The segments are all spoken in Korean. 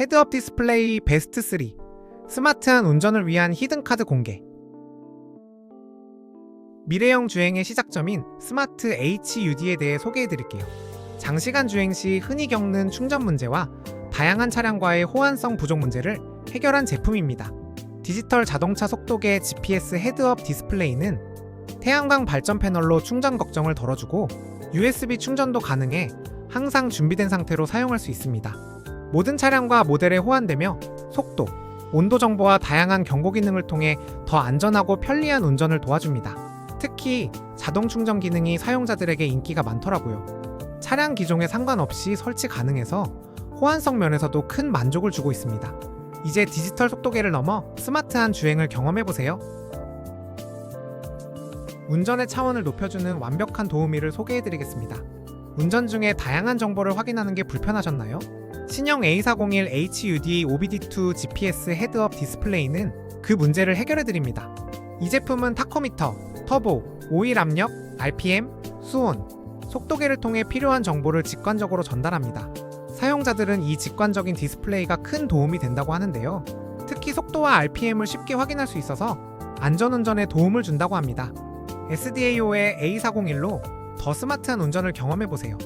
헤드업 디스플레이 베스트 3 스마트한 운전을 위한 히든카드 공개 미래형 주행의 시작점인 스마트 HUD에 대해 소개해드릴게요. 장시간 주행 시 흔히 겪는 충전 문제와 다양한 차량과의 호환성 부족 문제를 해결한 제품입니다. 디지털 자동차 속도계 GPS 헤드업 디스플레이는 태양광 발전 패널로 충전 걱정을 덜어주고 USB 충전도 가능해 항상 준비된 상태로 사용할 수 있습니다. 모든 차량과 모델에 호환되며 속도, 온도 정보와 다양한 경고 기능을 통해 더 안전하고 편리한 운전을 도와줍니다. 특히 자동 충전 기능이 사용자들에게 인기가 많더라고요. 차량 기종에 상관없이 설치 가능해서 호환성 면에서도 큰 만족을 주고 있습니다. 이제 디지털 속도계를 넘어 스마트한 주행을 경험해 보세요. 운전의 차원을 높여주는 완벽한 도우미를 소개해 드리겠습니다. 운전 중에 다양한 정보를 확인하는 게 불편하셨나요? 신형 A401 HUD OBD2 GPS 헤드업 디스플레이는 그 문제를 해결해 드립니다. 이 제품은 타코미터, 터보, 오일 압력, RPM, 수온, 속도계를 통해 필요한 정보를 직관적으로 전달합니다. 사용자들은 이 직관적인 디스플레이가 큰 도움이 된다고 하는데요. 특히 속도와 RPM을 쉽게 확인할 수 있어서 안전운전에 도움을 준다고 합니다. SDAO의 A401로 더 스마트한 운전을 경험해 보세요.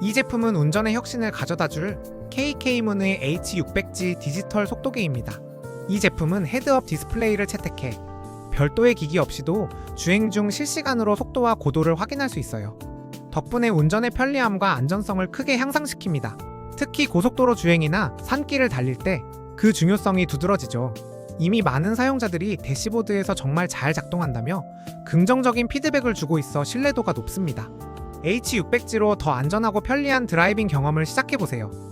이 제품은 운전의 혁신을 가져다 줄 KK문의 H600G 디지털 속도계입니다. 이 제품은 헤드업 디스플레이를 채택해 별도의 기기 없이도 주행 중 실시간으로 속도와 고도를 확인할 수 있어요. 덕분에 운전의 편리함과 안전성을 크게 향상시킵니다. 특히 고속도로 주행이나 산길을 달릴 때 그 중요성이 두드러지죠. 이미 많은 사용자들이 대시보드에서 정말 잘 작동한다며 긍정적인 피드백을 주고 있어 신뢰도가 높습니다. H600G로 더 안전하고 편리한 드라이빙 경험을 시작해보세요.